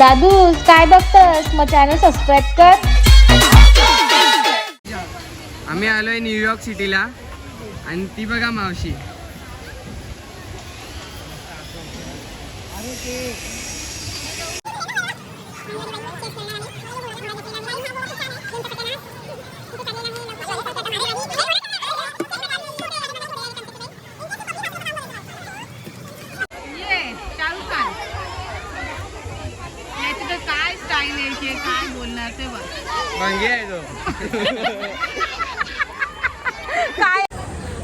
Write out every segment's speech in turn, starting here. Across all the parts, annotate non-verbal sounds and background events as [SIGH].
दादू काय बघतस? मग channel subscribe कर. आम्ही आलोय न्यूयॉर्क सिटीला. आणि ती बघा मावशी. काय बोलणार ते काय?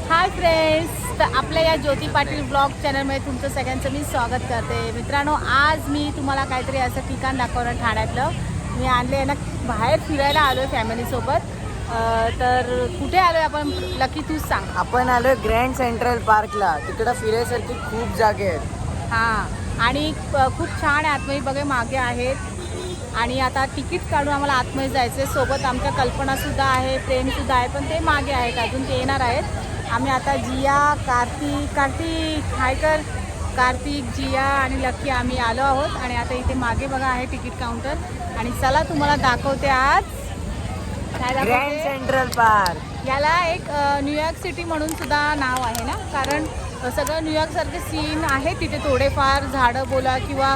हाय फ्रेंड्स तर आपल्या या ज्योती पाटील ब्लॉग चॅनलमध्ये तुमचं सगळ्यांचं मी स्वागत करते. मित्रांनो आज मी तुम्हाला काहीतरी असं ठिकाण दाखवणार ठाण्यातलं. मी आणले आहे ना बाहेर फिरायला आलो आहे फॅमिलीसोबत तर कुठे आलो आहे आपण? लकी तूच सांग. आपण आलोय ग्रँड सेंट्रल पार्कला तिकडं फिरायसारखी खूप जागे आहेत. हां आणि खूप छान आहे आतमध्ये बघे मागे आहेत. आणि आता तिकीट काढून आम्हाला आतमध्ये जायचं आहे सोबत आमच्या कल्पनासुद्धा आहे फ्रेंडसुद्धा आहे पण ते मागे आहेत. अजून ते येणार आहेत. आम्ही आता जिया कार्तिक कार्तिक हाय कर. कार्तिक जिया आणि लक्की आम्ही आलो आहोत. आणि आता इथे मागे बघा आहे तिकीट काउंटर. आणि चला तुम्हाला दाखवते आज. Central park. याला एक न्यूयॉर्क सिटी म्हणून सुद्धा नाव आहे ना? कारण सगळं न्यूयॉर्कसारखे सीन आहे तिथे थोडेफार झाडं बोला किंवा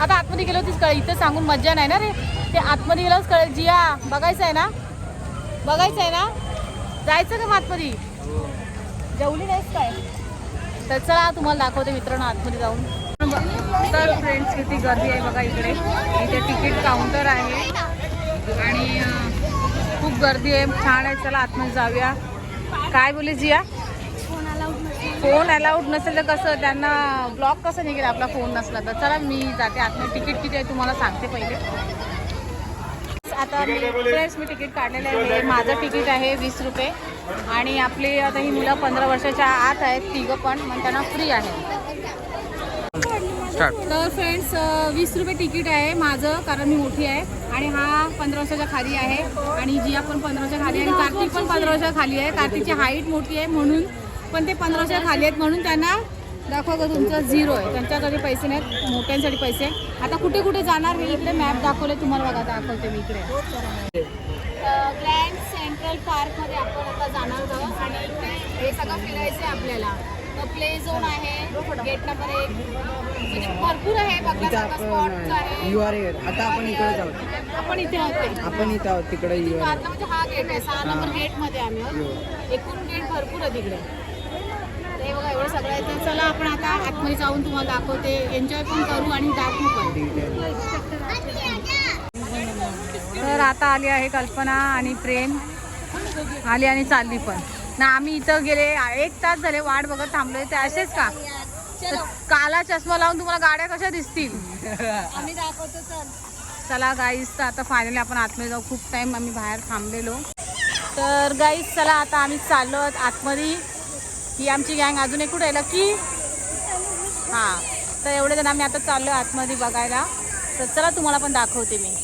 आता आतमध्ये गेलो तीच कळेल इथं सांगून मज्जा नाही ना रे. ते आतमध्ये गेलोच कळेल जिया बघायचं आहे ना? बघायचं आहे ना? जायचं का आतमध्ये? जेवली नाहीच काय? तर चला तुम्हाला दाखवते मित्रांनो आतमध्ये जाऊन. तर फ्रेंड्स किती गर्दी आहे बघा इकडे. इथे तिकीट काउंटर आहे. आणि खूप गर्दी आहे. छान आहे. चला आतमध्ये जाऊया. काय बोलली जिया? फोन अलाउड नसेल तर कसं त्यांना ब्लॉक कसं निघेल आपला फोन नसला तर? चला मी जाते आतमध्ये. तिकीट किती आहे तुम्हाला सांगते पहिले. आता मी फ्रेंड्स मी तिकीट काढलेलं आहे. माझं तिकीट आहे वीस रुपये. आणि आपली आता ही मुलं पंधरा वर्षाच्या आत आहेत तिघं पण मग त्यांना फ्री आहे. तर फ्रेंड्स वीस रुपये तिकीट आहे माझं कारण मी मोठी आहे. आणि हा पंधरा वर्षाच्या खाली आहे. आणि जिया पण पंधरा वर्षाच्या खाली आहे. आणि कार्तिक पण पंधरा वर्षाच्या खाली आहे. कार्तिकची हाईट मोठी आहे म्हणून पण ते पंधरा वर्षाच्या खाली आहेत म्हणून त्यांना दाखवा का तुमचं झिरो आहे. त्यांच्याकडे पैसे नाहीत मोठ्यांसाठी पैसे. आता कुठे कुठे जाणार मी इकडे? मॅप दाखवले तुम्हाला बघा दाखवते मी इकडे. ग्रँड सेंट्रल पार्कमध्ये आपण आता जाणार आहोत आणि इकडे हे सगळं फिरायचं आहे आपल्याला. प्ले झोन आहे गेट नंबर एक. म्हणजे भरपूर आहे बघण्यासारखं स्पॉट आहे. यू आर आता आपण इकडे जाऊ आपण इथे आहोत. आपण इथं आहोत तिकडे यू आर आतला म्हणजे हा गेट आहे सहा नंबर गेटमध्ये आम्ही आहोत. एकूण गेट भरपूर आहे तिकडे. सगळं चला आपण आता आतमध्ये जाऊन तुम्हाला दाखवते. एन्जॉय पण करू आणि दाखवू पण. तर आता आली आहे कल्पना आणि प्रेम. आली आणि चालली पण. ना आम्ही इथं गेले एक तास झाले वाट बघत थांबलोय. ते असेच का? काला चष्मा लावून तुम्हाला गाड्या कशा दिसतील? चला. गाईस तर आता फायनली आपण आतमध्ये जाऊ. खूप टाइम आम्ही बाहेर थांबलेलो. तर गाईस चला आता आम्ही चाललो आहोत आतमध्ये. ही आमची गँग अजून एक कुठे आहे? की हां. तर एवढे जण आम्ही आता चाललो आतमध्ये बघायला. तर चला तुम्हाला पण दाखवते मी.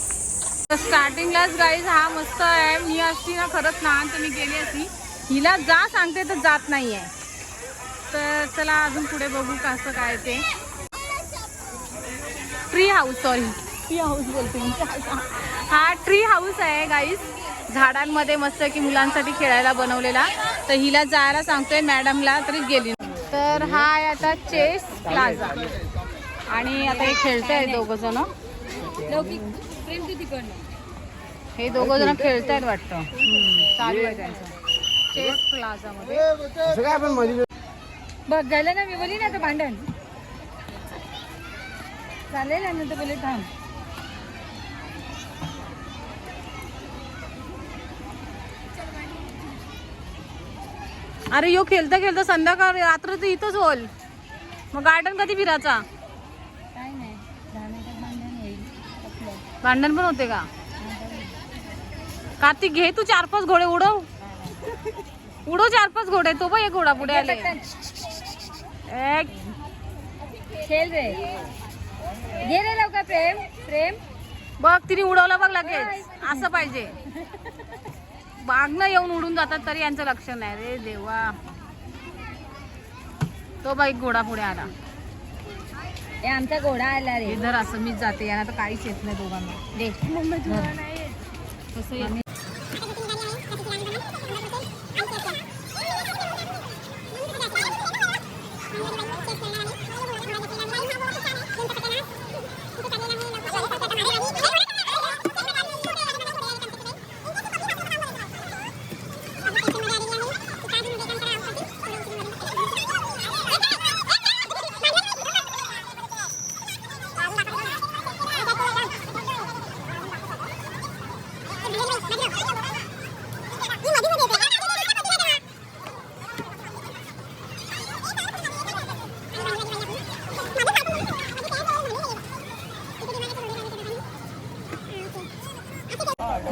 तर स्टार्टिंगलाच गाईज हा मस्त आहे. मी असती ना खरंच लहान तर मी गेली असती. हिला जा सांगते तर जात नाही आहे तर चला अजून पुढे बघू कसं काय ते. Tree house sorry tree house बोलते मी. हा ट्री हाऊस आहे गाईस झाडांमध्ये मस्त की मुलांसाठी खेळायला बनवलेला. तर हिला जायला सांगतोय मॅडमला तरी गेली. तर हा आहे आता चेस प्लाझा आणि आता हे खेळते आहे दोघं जण. हे दोघं जण खेळतायत वाटतं. हम्म, चालू आहे त्यांचं. चेस बघायला ना मी बोली ना तर भांडण. चालेल ना तर बोले थांब. अरे यो खेळता खेळता संध्याकाळ रात्र तर इथंच होल मग गार्डन कधी फिरायचा? भांडण पण होते का? कार्तिक घे तू चार पाच घोडे उडव. उडव चार पाच घोडे तो बघ एक घोडा पुढे आले. एक. खेळ रे. घे रे लवकर प्रेम प्रेम. बघ तिने उडवलं बघ लगेच. असं पाहिजे. बागनं येऊन उडून जातात तरी यांचं लक्ष नाही. रे देवा. तो बाईक घोडा पुढे आला. हे आमचा घोडा आला रे. जर असं मीच जाते यांना तर काहीच येत नाही दोघांना. येत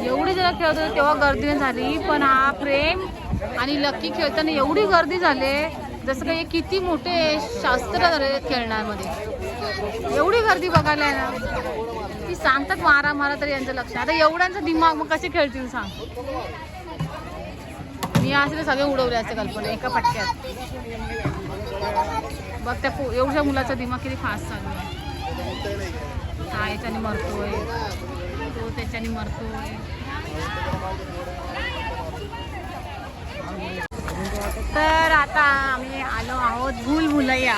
एवढी जरा खेळत होतो तेव्हा गर्दी नाही झाली पण हा प्रेम आणि लकी खेळताना एवढी गर्दी झाली जसं काही किती मोठे शास्त्र झाले खेळण्यामध्ये. एवढी गर्दी बघायला आहे ना. ती सांगतात मारा मारा तरी यांचं लक्ष आता एवढ्यांचा दिमाग मग कसे खेळतील सांग. मी असले सगळे उडवले असते कल्पना एका पटक्यात बघ त्या एवढ्या मुलाचा दिमाग किती फास्ट चालू आहे. हा याच्याने मरतोय. तो त्याच्याने मरतोय. तर आता आम्ही आलो आहोत भूल भुलैया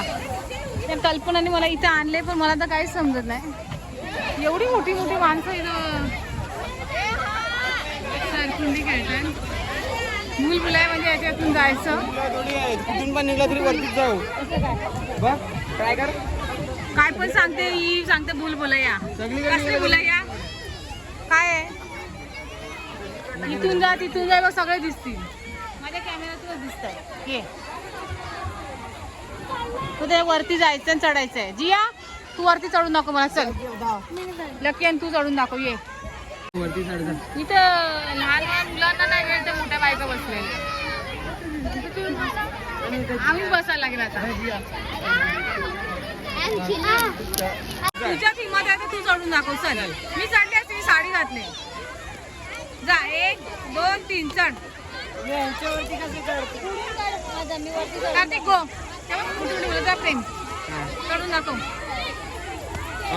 त्या कल्पनाने मला इथं आणले पण मला तर काहीच समजत नाही. एवढी मोठी मोठी माणसं इथं. सरकुंडी खेळतात भूल भुलैया म्हणजे याच्यातून जायचं. कुठून पण निघला तरी वरतीच जाऊ. बघ ट्राय कर. काय पण सांगते ही सांगते भूल भुलैया सगळीकडे कसली भुलैया? काय आहे? इथून जा तिथून जा बघ सगळे दिसतील. माझ्या कॅमेऱ्यातूनच दिसत आहे ये. तू ते वरती जायचं आणि चढायचं आहे जिया तू वरती चढून दाखव मला चल. लकी आणि तू चढून दाखव ये. वरती चढ जा इथं लहान लहान मुलांना नाही वेळ तर मोठ्या बायका बसलेल्या. आम्ही बसायला लागेल आता. तुझ्या किंमत आहे तर तू चढून दाखव चल. मी चढली असते मी साडी घातली. जा एक दोन तीन चढ. कार्तिक गो. जा प्रेम. चढून दाखव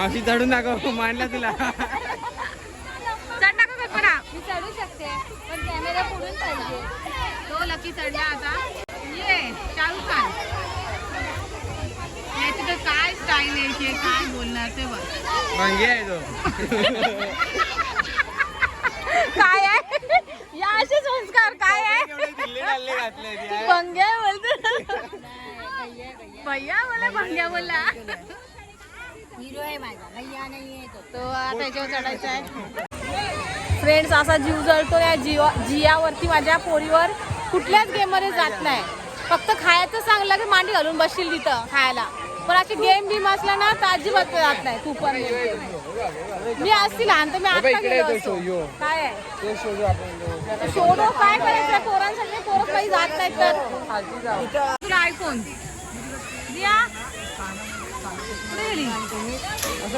अशी चढून दाखव मांडला तुला. चढ दाखव कल्पना मी चढू शकते पण कॅमेरा पुढून पाहिजे. तो लकी चढला आता. ये शाहरुख खान. याची तर काय स्टाईल यायची काय बोलणार ते बघ. आहे तो. [LAUGHS] काय आहे? या असे संस्कार काय आहे? भंग्या बोलतो भैया बोला भंग्या बोला. हिरो आहे माझा भैया नाही तो. आता याच्यावर चढायचा आहे. फ्रेंड्स असा जीव जळतो या जिवा जियावरती माझ्या पोरीवर कुठल्याच गेममध्ये जात नाही. फक्त खायचं सांगलं की मांडी घालून बसशील तिथं खायला. पण अशी गेम बिम असला ना तर अजिबात जात नाही. तू पण. मी असती लहान तर मी आता गेलो. काय आहे? ते शोधू आपण शोधो काय करायचं? पोरांसाठी पोरं काही जात नाहीत तर. तुला आयफोन जिया. कुठे गेली?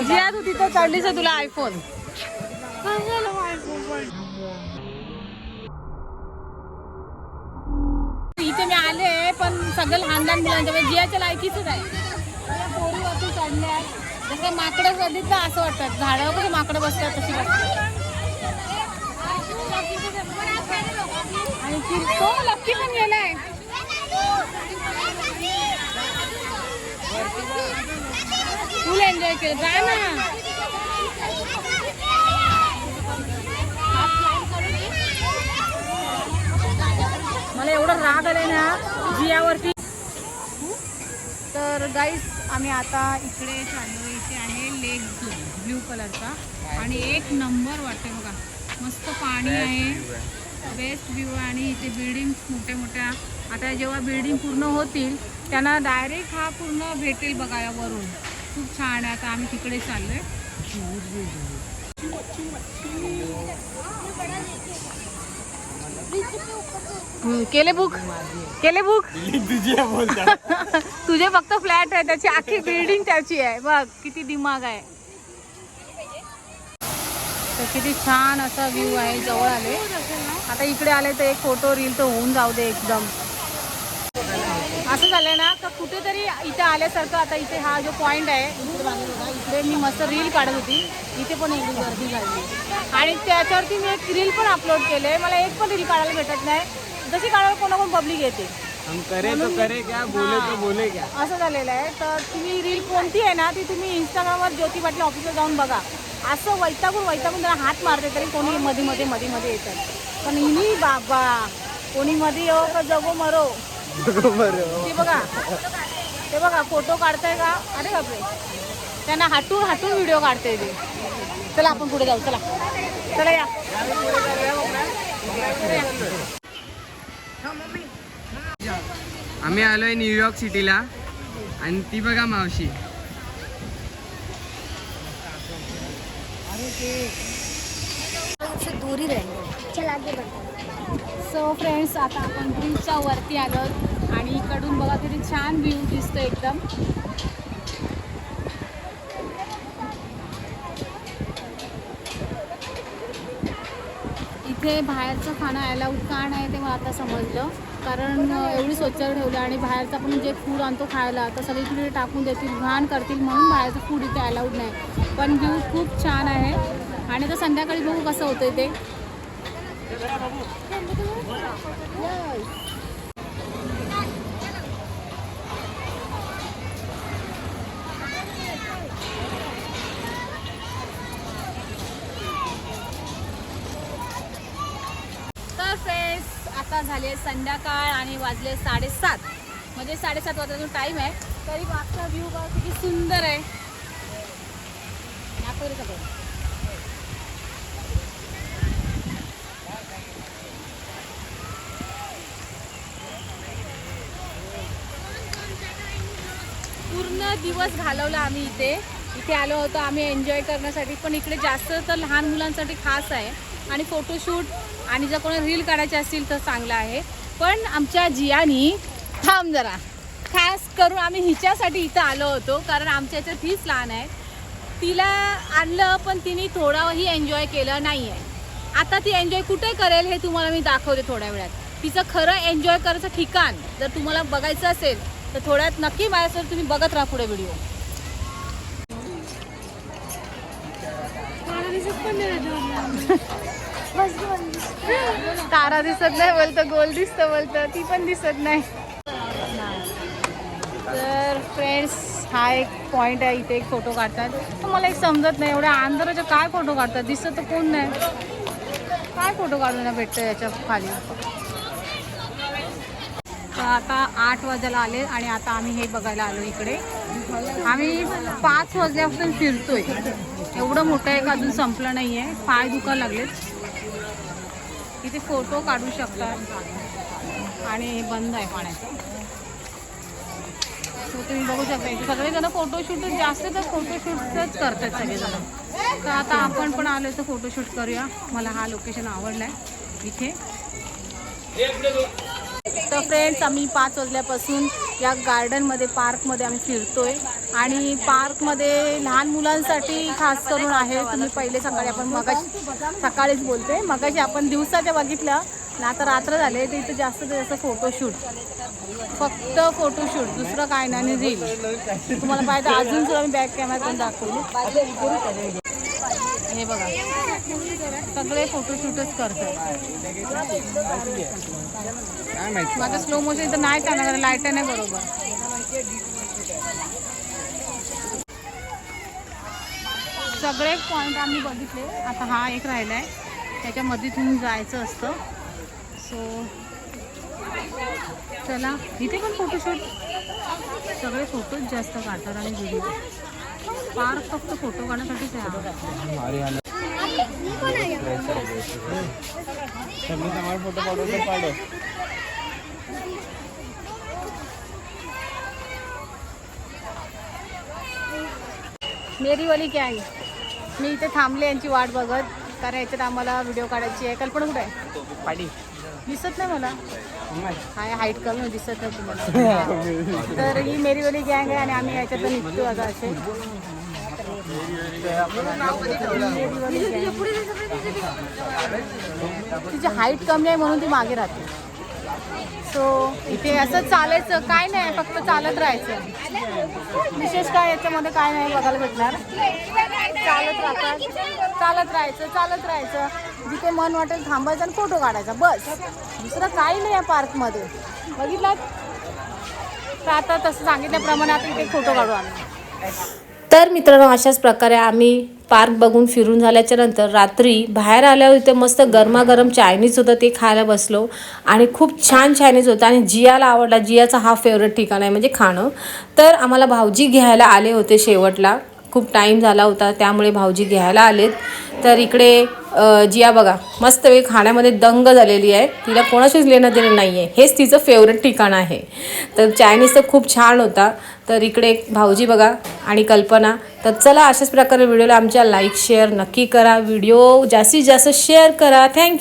जिया तू तिथं चढलीस आहे, तुला आयफोन इथे मी आले पण सगळं लहान लहान मुलांच्या म्हणजे जियाच्या लायकीच आहे. त्या पोरीवरती चढल्या. जसं माकडं बघितलं असं वाटतं. झाडावर कधी माकडं बसतात तशी वाटतात आणि ती- तो लक्की पण गेलाय. फुल एन्जॉय केलं. जा ना. मला एवढं राग आलाय ना जियावरती. तर गाईस आम्ही आता इकडे चाललो इथे आहे लेक झोन ब्ल्यू कलरचा आणि एक नंबर वाटते बघा मस्त पाणी आहे. बेस्ट व्ह्यू आहे. आणि इथे बिल्डिंग मोठ्या मोठ्या. आता जेव्हा बिल्डिंग पूर्ण होतील त्यांना डायरेक्ट हा पूर्ण भेटेल बघायला वरून. खूप छान आहे. आता आम्ही तिकडे चाललोय. हम्म, केले बुक केले बुक तुझे फक्त फ्लॅट आहे त्याची आखी बिल्डिंग त्याची आहे. बघ किती दिमाग आहे. तर किती छान असा व्ह्यू आहे जवळ आले. आता इकडे आले तर एक फोटो रील तर होऊन जाऊ दे एकदम. असं झालंय ना का कुठेतरी इथे आल्यासारखं आता इथे हा जो पॉईंट आहे इकडे मी मस्त रील काढत होती. इथे पण एवढी गर्दी झाली. आणि त्याच्यावरती मी एक रील पण अपलोड केले मला एक पण रील काढायला भेटत नाही. जशी काढायला कोणाकोण पब्लिक येते. हम करे तो करे क्या बोले तो बोले क्या. असं झालेलं आहे. तर तुम्ही रील कोणती आहे ना ती तुम्ही इंस्टाग्रामवर ज्योती पाटील ऑफिसला जाऊन बघा. असं वैतागून वैतागून त्याला हात मारते तरी कोणी मध्ये मध्ये मध्ये मध्ये येतात पण हिनी बाबा कोणी मध्ये येऊ का जगो मरो? ते बघा. ते बघा फोटो काढताय का? अरे बापरे. त्यांना हटून हटून व्हिडिओ काढते ते. चला आपण पुढे जाऊ चला. चला या. आम्ही आलोय न्यूयॉर्क सिटीला. आणि ती बघा मावशी. दूर ही रहेंगे चल आगे बढ़ते सो फ्रेंड्स आता आपण ब्रिजच्या वरती आलो आणि इकडून बघा किती छान व्ह्यू दिसतो एकदम. इथे बाहेरचं खाणं अलाउड का नाही ते मला आता समजलं. कारण एवढी स्वच्छ ठेवलं आणि बाहेरचं आपण जे फूड आणतो खायला तर सगळीकडे टाकून देतील घाण करतील म्हणून बाहेरचं फूड इथे अलाउड नाही. पण व्ह्यू खूप छान आहे. आणि आता संध्याकाळी बघू कसं होतं ते. संध्याकाळ आणि वाजले साडेसात. म्हणजे साडेसात वाजता टाईम आहे. तरी मागचा व्ह्यू बघा किती सुंदर आहे. सगळं. पूर्ण दिवस घालवला आम्ही इथे. इथे आलो होतो आम्ही एन्जॉय करण्यासाठी. पण इकडे जास्त तर लहान मुलांसाठी खास आहे. आणि फोटोशूट आणि जर कोणी रील काढायचे असतील तर चांगलं आहे. पण आमच्या जियानी थांब जरा. खास करून आम्ही हिच्यासाठी इथं आलो होतो कारण आमच्या याच्यात हीच लहान आहे. तिला आणलं पण तिने थोडाही एन्जॉय केलं नाही आहे आता ती एन्जॉय कुठे करेल हे तुम्हाला मी दाखवते थोड्या वेळात. तिचं खरं एन्जॉय करायचं ठिकाण जर तुम्हाला बघायचं असेल तर थोड्यात नक्की माझ्यासोबत तुम्ही बघत राहा पुढे व्हिडिओ तारा दिसत नाही बोलतं गोल दिसतं बोलतं. ती पण दिसत नाही. तर फ्रेंड्स हा एक पॉइंट आहे इथे एक फोटो काढतात. तर मला एक समजत नाही एवढ्या अंधाराच्या काय फोटो काढतात? दिसत तर कोण नाही. काय फोटो काढून भेटतं याच्या खाली? तर आता आठ वाजायला आले आणि आता आम्ही हे बघायला आलो इकडे. आम्ही पाच वाजल्यापासून फिरतोय. एवढं मोठं आहे का अजून संपलं नाही आहे पाय दुखायला लागलेत. इथे फोटो काढू शकतात आणि हे बंद आहे पाण्याचं. सो तुम्ही बघू शकता इथे सगळेजण फोटोशूट जास्त तर फोटोशूटच करतात सगळेजण. तर आता आपण पण आलो तर फोटोशूट करूया. मला हा लोकेशन आवडला आहे इथे. तर फ्रेंड्स आम्ही पाच वाजल्यापासून या गार्डनमध्ये पार्कमध्ये आम्ही फिरतोय. आणि पार्कमध्ये लहान मुलांसाठी खास करून आहे तुम्ही पहिले सकाळी आपण मगाशी सकाळीच बोलते. मगाशी आपण दिवसाच्या बघितलं ना आता रात्र झाले तर इथं जास्त जास्त फोटोशूट फक्त फोटोशूट दुसरं काय नाही आणि रील तुम्हाला पाहिजे अजून सुद्धा मी बॅक कॅमेऱ्यातून दाखवली हे बघा. सगळे फोटोशूटच करतात. माझं स्लो मोशन तर नाही करणार लाइट नाही बरोबर. सगळे पॉईंट आम्ही बघितले. आता हा एक राहिला आहे त्याच्यामध्येतून जायचं असतं. सो चला. इथे पण फोटोशूट सगळे फोटोज जास्त काढतात आणि व्हिडिओ पार्क फक्त फोटो काढण्यासाठीच आहे. फोटो काढू तर काढू मेरी वाली क्या आहे मी इथे थांबले यांची वाट बघत कारण याच्यात आम्हाला व्हिडिओ काढायची आहे. कल्पना कुठे आहे? पाडी. दिसत नाही मला. हाय हाईट कमी दिसत नाही तुम्हाला. तर ही मेरी वाली गँग आहे आणि आम्ही याच्यात निघतो आता असे. तिची हाईट कमी आहे म्हणून ती मागे राहते. सो इथे असं चालायचं काय नाही फक्त चालत राहायचं. विशेष काय याच्यामध्ये काय नाही बघायला भेटणार. चालत राहतात चालत राहायचं चालत राहायचं. जिथे मन वाटेल थांबायचं आणि फोटो काढायचा बस. दुसरं काही नाही या पार्कमध्ये बघितलं? तर आता तसं सांगितल्याप्रमाणे आता इथे फोटो काढू आम्ही. तर मित्रांनो अशाच प्रकारे आम्ही पार्क बघून फिरून झाल्याच्यानंतर रात्री बाहेर आल्यावर इथे मस्त गरमागरम चायनीज होतं ते खायला बसलो. आणि खूप छान चायनीज होतं आणि जियाला आवडला जियाचा हा फेवरेट ठिकाण आहे म्हणजे खाणं. तर आम्हाला भाऊजी घ्यायला आले होते शेवटला. खूप टाईम झाला होता त्यामुळे भाऊजी घ्यायला आलेत. तर इकडे जिया बघा मस्त वेळ खाण्यामध्ये दंग झालेली आहे. तिला कोणाशीच लेणं देणं नाही आहे हेच तिचं फेवरेट ठिकाण आहे. तर चायनीज तर खूप छान होता. तर इकडे भाऊजी बघा आणि कल्पना. तर चला अशाच प्रकारे व्हिडिओला आमच्या लाईक शेअर नक्की करा. व्हिडिओ जास्तीत जास्त शेअर करा. थँक्यू